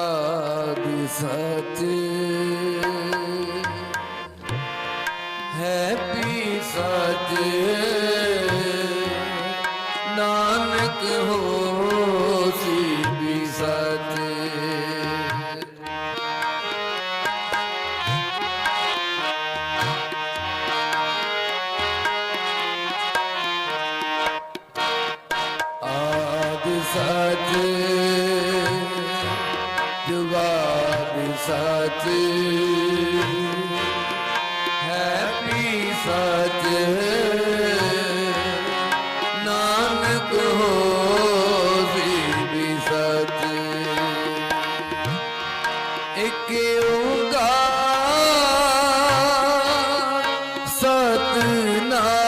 ਜੁਗਾਦ ਸਚ ਹੈਪੀ ਵੀ ਨਾਨਕ ਹੋਸੀ ਵੀ ਸਚ ਆਦ ਸਚ ਜਵਾਬ ਸੱਚ ਹੈ ਸੱਚ ਨਾਨਕ ਹੋਸੀ ਵੀ ਸੱਚ ਇੱਕ ਓੰਕਾਰ। ਸਤਨਾਮ